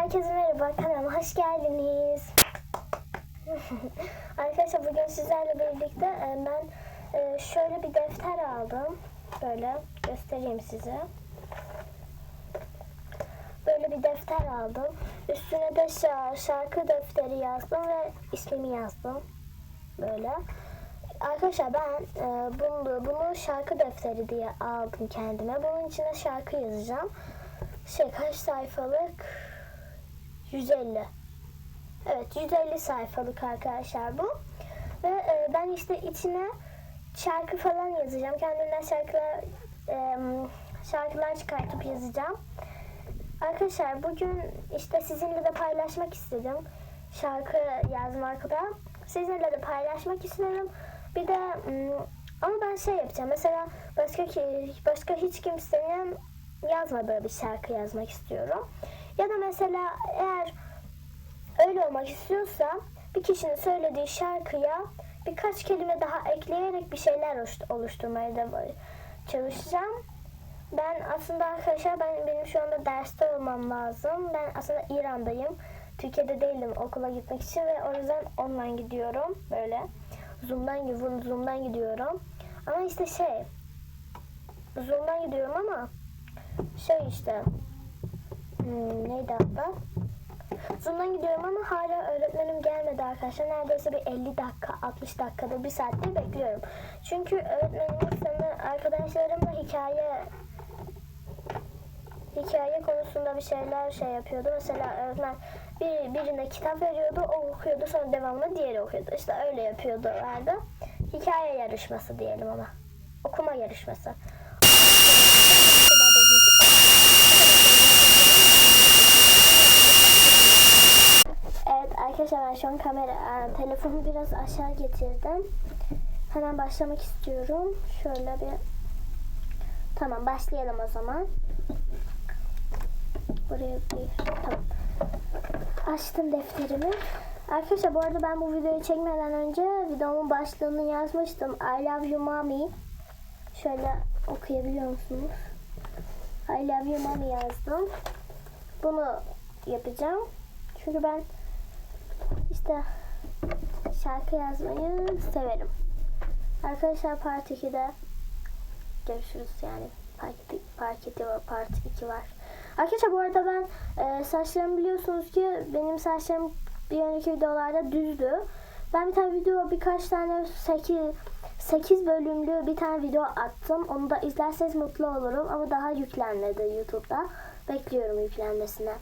Herkese merhaba kanalıma hoş geldiniz. Arkadaşlar bugün sizlerle birlikte e, ben e, şöyle bir defter aldım. Böyle göstereyim size. Böyle bir defter aldım. Üstüne de şa- şarkı defteri yazdım ve ismimi yazdım. Böyle. Arkadaşlar ben e, bunu, bunu şarkı defteri diye aldım kendime. Bunun içine şarkı yazacağım. Şey kaç sayfalık? 150. Evet 150 sayfalık arkadaşlar bu. Ve e, ben işte içine şarkı falan yazacağım. Kendimden şarkılar e, şarkılar çıkartıp yazacağım. Arkadaşlar bugün işte sizinle de paylaşmak istedim. Şarkı yazmakta. Sizinle de paylaşmak istedim. Bir de mm, ama ben şey yapacağım. Mesela başka ki başka hiç kimsenin yazmadığı bir şarkı yazmak istiyorum. Ya da mesela eğer öyle olmak istiyorsa bir kişinin söylediği şarkıya birkaç kelime daha ekleyerek bir şeyler oluşt- oluşturmaya da çalışacağım. Ben aslında arkadaşlar ben benim şu anda derste olmam lazım. Ben aslında İran'dayım. Türkiye'de değilim okula gitmek için ve o yüzden online gidiyorum böyle. Zoom'dan Zoom'dan gidiyorum. Ama işte şey Zoom'dan gidiyorum ama şey işte hmm, neydi adı? Zoom'dan gidiyorum ama hala öğretmenim gelmedi arkadaşlar. Neredeyse bir 50 dakika, 60 dakikada, bir saattir bekliyorum. Çünkü öğretmenimiz sana arkadaşlarımla hikaye hikaye konusunda bir şeyler şey yapıyordu. Mesela öğretmen bir, birine kitap veriyordu, o okuyordu sonra devamlı diğeri okuyordu. İşte öyle yapıyordu vardı. Hikaye yarışması diyelim ama. Okuma yarışması. Evet an kamera, e, telefonu biraz aşağı getirdim. Hemen başlamak istiyorum. Şöyle bir Tamam başlayalım o zaman. Buraya bir tamam. Açtım defterimi. Arkadaşlar bu arada ben bu videoyu çekmeden önce videomun başlığını yazmıştım. I love you mommy. Şöyle okuyabiliyor musunuz? I love you mommy yazdım. Bunu yapacağım. Çünkü ben işte şarkı yazmayı severim. Arkadaşlar part 2'de görüşürüz yani. Part, part 2 var, part 2 var. Arkadaşlar bu arada ben e, saçlarımı biliyorsunuz ki benim saçlarım bir önceki videolarda düzdü. Ben bir tane video birkaç tane 8, 8 bölümlü bir tane video attım. Onu da izlerseniz mutlu olurum ama daha yüklenmedi YouTube'da. Bekliyorum yüklenmesine.